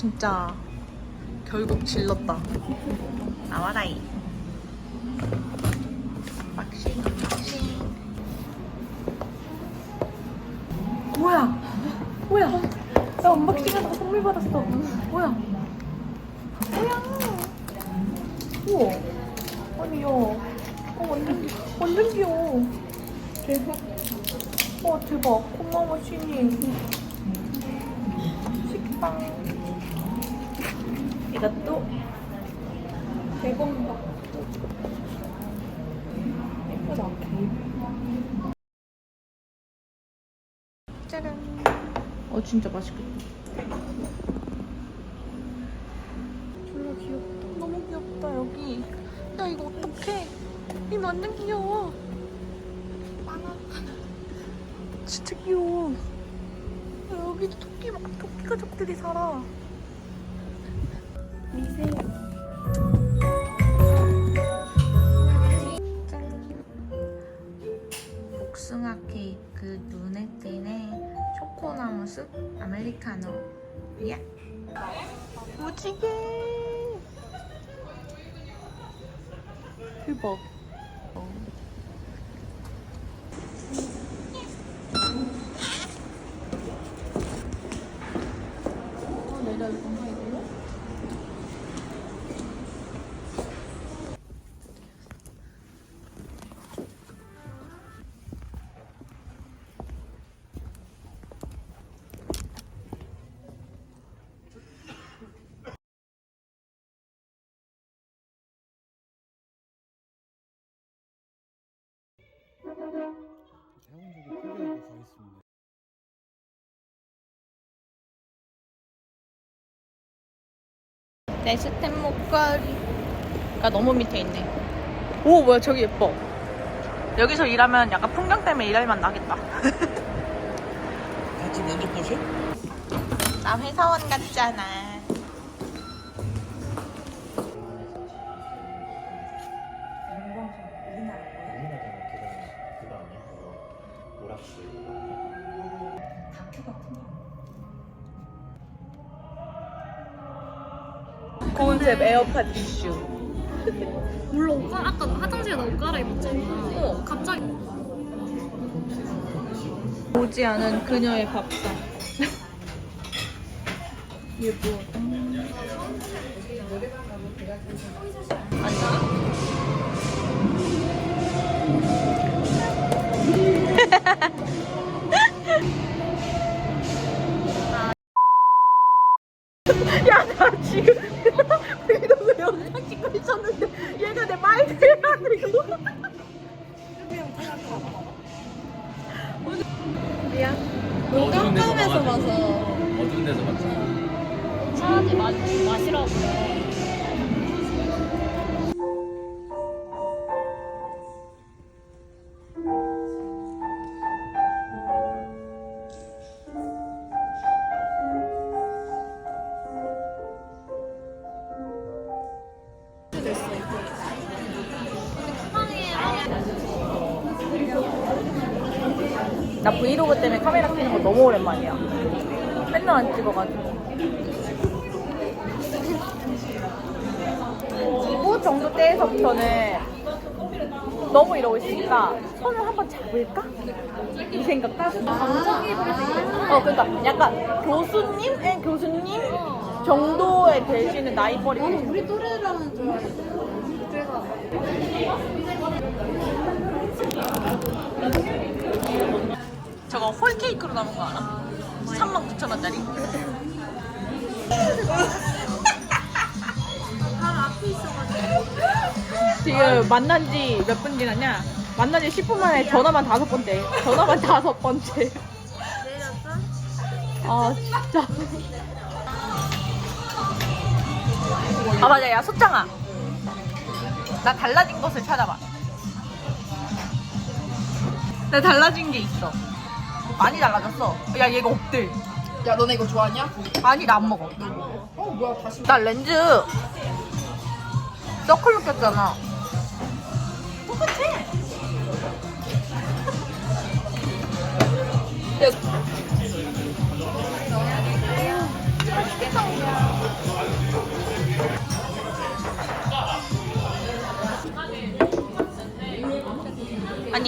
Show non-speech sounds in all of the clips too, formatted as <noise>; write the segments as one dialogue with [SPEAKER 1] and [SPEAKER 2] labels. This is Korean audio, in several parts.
[SPEAKER 1] 진짜 결국 질렀다. 나와라이. 박싱, 박싱. 뭐야? 뭐야? 나 언박싱하다가 선물 받았어. 뭐야? 뭐야? 우와. 아니, 야. 어, 완전, 귀- 완전 귀여워. 대박. 와, 대박. 고마워, 신이. 식빵. 이것도 100원 받고. 예쁘다. 짜란. 어, 진짜 맛있겠다. 졸라 귀엽다. 너무 귀엽다, 여기. 야, 이거 어떡해. 이거 완전 귀여워. 진짜 귀여워. 야, 여기 토끼, 막 토끼 가족들이 살아. 복숭아 케이크 눈에 띄네. 초코나무 숲 아메리카노. 야. 무지개. 대박
[SPEAKER 2] 대학원적인 포기하고 가겠습니다.
[SPEAKER 1] 내 스텝 목걸이가 너무 밑에 있네. 오 뭐야 저기 예뻐. 여기서 일하면 약간 풍경 때문에 일할만 나겠다.
[SPEAKER 2] 같이 먼저 보셔?
[SPEAKER 1] 나 회사원 같잖아. Concept 에어팟 이슈.
[SPEAKER 3] 몰라 옷 갈- 아까 화장실에 나옷 갈아입었잖아
[SPEAKER 1] 어.
[SPEAKER 3] 갑자기
[SPEAKER 1] 오지 않은 그녀의 밥상. <laughs> 이게 뭐? 아 <laughs> <laughs> 미안.
[SPEAKER 2] 너무
[SPEAKER 3] 깜깜해서 봐서
[SPEAKER 2] 어두운 데서 봤잖아.
[SPEAKER 3] 마, 마시라고
[SPEAKER 1] 나 브이로그 때문에 카메라 켜는 거 너무 오랜만이야. 맨날 안 찍어가지고. 2부 정도 때에서부터는 너무 이러고 있으니까 손을 한번 잡을까? 이 생각 따서. 어, 그러니까 약간 교수님? 애 교수님? 정도에 되시는 나이벌이
[SPEAKER 3] 우리 또래라는 줄 알았어
[SPEAKER 1] 저거 홀 케이크로 남은 거 알아? 39,000원짜리?
[SPEAKER 3] 바로 앞에 있어가지고
[SPEAKER 1] 지금 만난 지 몇 분 지났냐? 만난 지 10분 만에 전화만 다섯 번째. 전화만 <laughs> 다섯 번째.
[SPEAKER 3] 내렸어?
[SPEAKER 1] 아, 진짜. 아, 맞아. 야, 소장아. 나 달라진 것을 찾아봐. 나 달라진 게 있어. 많이 달라졌어. 야, 얘가 없대.
[SPEAKER 4] 야 너네 이거 좋아하냐?
[SPEAKER 1] 아니, 나 안 먹어.
[SPEAKER 4] 어 뭐야 다시
[SPEAKER 1] 나 렌즈 서클로 꼈잖아. 똑같아. 야.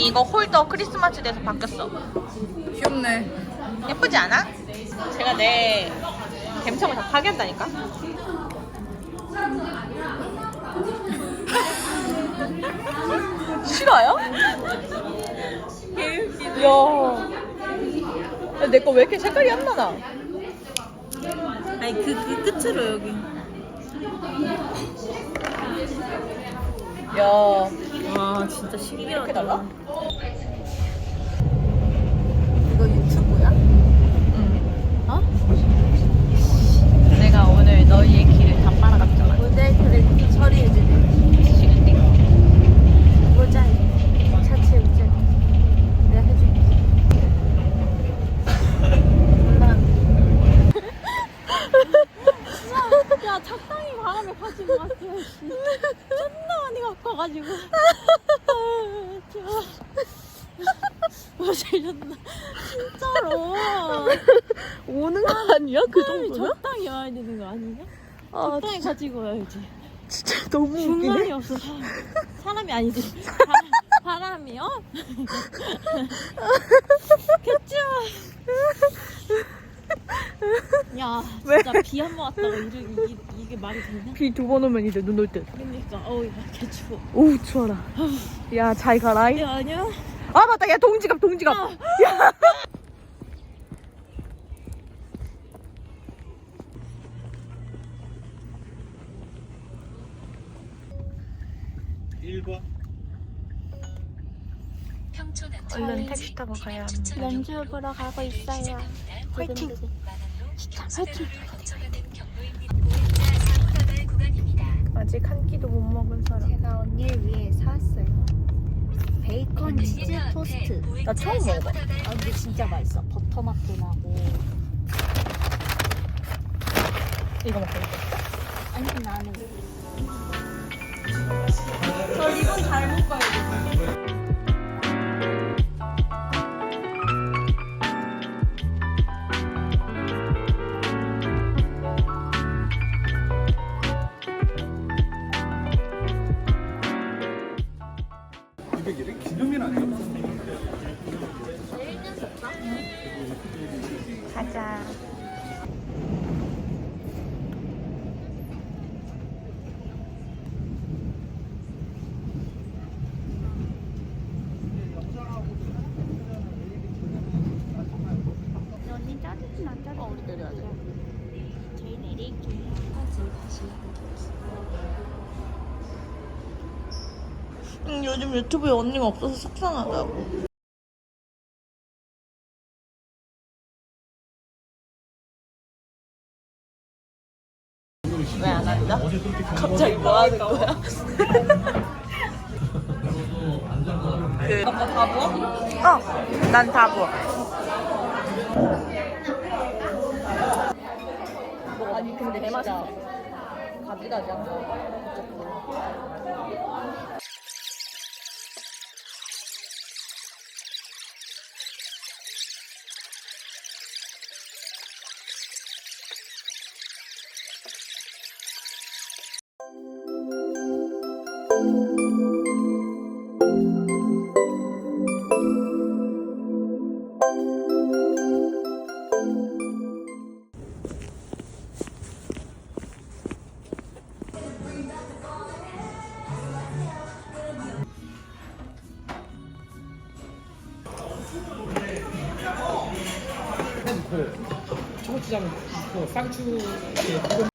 [SPEAKER 1] 이거 홀더 크리스마스 돼서 바뀌었어.
[SPEAKER 4] 귀엽네.
[SPEAKER 1] 예쁘지 않아? 제가 내 감성을 다 파괴한다니까. <laughs> 싫어요? 야, 내 거 왜 이렇게 색깔이 안 나나?
[SPEAKER 3] 아니 그, 그 끝으로 여기
[SPEAKER 1] 야,
[SPEAKER 3] 와 진짜 신기하다
[SPEAKER 1] 이렇게 달라?
[SPEAKER 3] 이거 유튜브야? 어?
[SPEAKER 1] 내가 오늘 너희의 길을 다 빨아갔잖아.
[SPEAKER 3] 모델 그래 처리해주네
[SPEAKER 1] 지금 내
[SPEAKER 3] 모자 차체 모자 내가 해줄게 야 적당히 바람에 가지 마세요 씨. 존나 많이 갖고 와가지고 뭐 살렸나 진짜로
[SPEAKER 1] 오는 거 아니야? 그
[SPEAKER 3] 사람이 적당히 와야 되는 거 아니냐?
[SPEAKER 1] 아,
[SPEAKER 3] 적당히 가지고 와야지
[SPEAKER 1] 진짜 너무
[SPEAKER 3] 중간이 없어 사람. 사람이 아니지 바, 바람이요? 겠죠 야 진짜 비 한 번 왔다가 이게, 이게, 이게 말이 되냐?
[SPEAKER 1] 비 두 번 오면 이제 눈 올 듯.
[SPEAKER 3] 그러니까 어우 야 개 추워
[SPEAKER 1] 오 추워라. 야 잘 가라. 이.
[SPEAKER 3] 야 아니야?
[SPEAKER 1] 아 맞다. 야 동지갑 동지갑.
[SPEAKER 3] 아.
[SPEAKER 1] 야.
[SPEAKER 2] 일과
[SPEAKER 1] 얼른 택시 타고 가야 합니다.
[SPEAKER 3] 연주 보러 가고 있어요. 화이팅! 진짜 화이팅!
[SPEAKER 1] 아직 한 끼도 못 먹은 사람.
[SPEAKER 3] 제가 언니를 위해 사왔어요. 베이컨 치즈 토스트.
[SPEAKER 1] 나 처음 먹어봐.
[SPEAKER 3] 아 근데 진짜 맛있어. 버터 맛도 나고.
[SPEAKER 1] 이거 먹고.
[SPEAKER 3] 아니 나는
[SPEAKER 1] 저 이건 잘 먹어요.
[SPEAKER 2] 이게 기념일 아니야?
[SPEAKER 1] 가자.
[SPEAKER 3] 언니 짜증 안 짜증
[SPEAKER 1] 우리 내려야 돼.
[SPEAKER 3] 저희 내릴게요
[SPEAKER 1] 응, 요즘 유튜브에 언니가 없어서 속상하다고. 왜안 앉아? 갑자기 뭐 하는 거야? 그, 아까 다 부어? 어, 난 다 부어. 아니, 근데 진짜 가지가지 한 거.
[SPEAKER 5] 그 초고추장 그 쌍추 이렇게